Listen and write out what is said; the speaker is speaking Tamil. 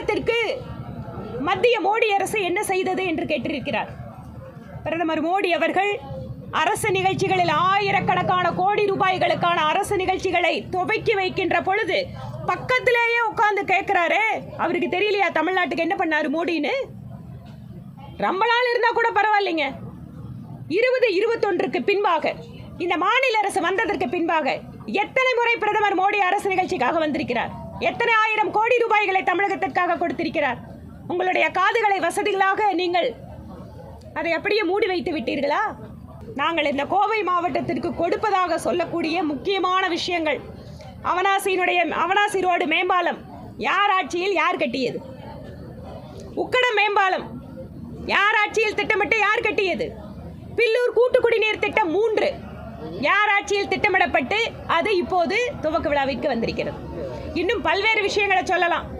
தமிழகத்திற்கு மத்திய மோடி அரசு என்ன செய்தது என்று கேட்டிருக்கிறார். பிரதமர் மோடி அவர்கள் அரசு நிகழ்ச்சிகளில் ஆயிரக்கணக்கான கோடி ரூபாய்களுக்கான அரசு நிகழ்ச்சிகளை துவக்கி வைக்கின்ற பொழுது பக்கத்திலேயே உட்கார்ந்து கேட்கிறாரே. அவருக்கு தெரியலையா தமிழ்நாட்டுக்கு என்ன பண்ணாரு மோடின்னு? ரொம்ப நாள் இருந்தா கூட பரவாயில்லைங்க. இருபது இருபத்தொன்றுக்கு பின்பாக இந்த மாநில அரசு வந்ததற்கு பின்பாக எத்தனை முறை பிரதமர் மோடி அரசு நிகழ்ச்சிக்காக வந்திருக்கிறார்? எத்தனை ஆயிரம் கோடி ரூபாய்களை தமிழகத்திற்காக கொடுத்திருக்கிறார்? உங்களுடைய காதுகளை வசதிகளாக நீங்கள் அதை அப்படியே மூடி வைத்து விட்டீர்களா? நாங்கள் இந்த கோவை மாவட்டத்திற்கு கொடுப்பதாக சொல்லக்கூடிய முக்கியமான விஷயங்கள். அவனாசியினுடைய அவனாசி ரோடு மேம்பாலம் யார் ஆட்சியில் யார் கட்டியது? உக்கடம் மேம்பாலம் யார் ஆட்சியில் திட்டமிட்டு யார் கட்டியது? பில்லூர் கூட்டு குடிநீர் திட்டம் மூன்று. யார் ஆட்சியில் திட்டமிடப்பட்டு அது இப்போது துவக்க விழாவிற்கு வந்திருக்கிறது. இன்னும் பல்வேறு விஷயங்களை சொல்லலாம்.